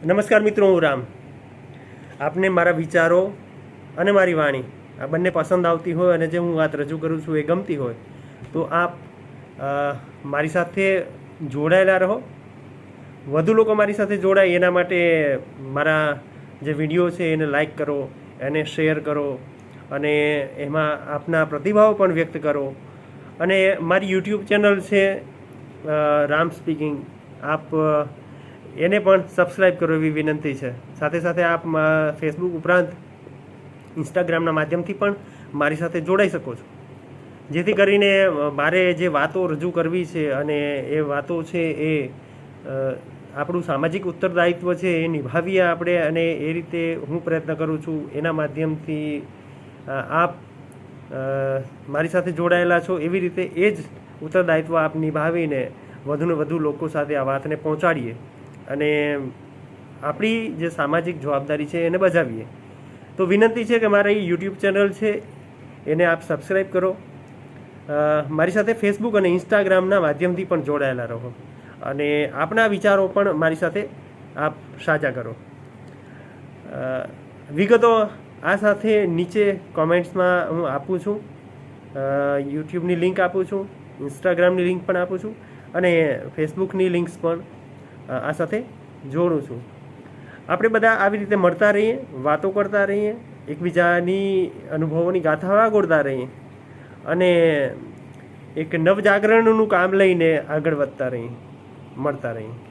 નમસ્કાર મિત્રો, હું રામ. આપને મારા વિચારો અને મારી વાણી આ બંને પસંદ આવતી હોય અને જે હું વાત રજૂ કરું છું એ ગમતી હોય, તો આપ મારી સાથે જોડાયેલા રહો. વધુ લોકો મારી સાથે જોડાય એના માટે મારા જે વીડિયો છે એને લાઈક કરો, એને શેર કરો અને એમાં આપના પ્રતિભાવો પણ વ્યક્ત કરો. અને મારી યુટ્યુબ ચેનલ છે રામ સ્પીકિંગ. આપ એને પણ સબસ્ક્રાઈબ કરો એવી વિનંતી છે. સાથે સાથે આપ ફેસબુક ઉપરાંત ઇન્સ્ટાગ્રામના માધ્યમથી પણ મારી સાથે જોડાઈ શકો છો. જેથી કરીને મારે જે વાતો રજૂ કરવી છે અને એ વાતો છે એ આપણું સામાજિક ઉત્તરદાયિત્વ છે એ નિભાવીએ આપણે અને એ રીતે હું પ્રયત્ન કરું છું. એના માધ્યમથી આપ મારી સાથે જોડાયેલા છો. એવી રીતે એ જ ઉત્તરદાયિત્વ આપ નિભાવીને વધુને વધુ લોકો સાથે આ વાતને પહોંચાડીએ. અને આપણી જે સામાજિક જવાબદારી છે એને બજાવીએ. તો વિનંતી છે કે મારી યુટ્યુબ ચેનલ છે, એને આપ સબસ્ક્રાઈબ કરો. મારી સાથે ફેસબુક અને ઇન્સ્ટાગ્રામના માધ્યમથી પણ જોડાયેલા રહો. અને આપના વિચારો પણ મારી સાથે આપ સાજા કરો. વિગતો આ સાથે નીચે કોમેન્ટ્સમાં હું આપું છું. યુટ્યુબની લિંક આપું છું ઇન્સ્ટાગ્રામની લિંક પણ આપું છું અને ફેસબુકની લિંક્સ પણ. આ સાથે જોડું છું. આપણે બધા આવી રીતે મળતા રહીએ, વાતો કરતા રહીએ, એકબીજાની અનુભવોની ગાથા વાગોળતા રહીએ અને એક નવજાગરણનું કામ લઈને આગળ વધતા રહીએ, મળતા રહીએ.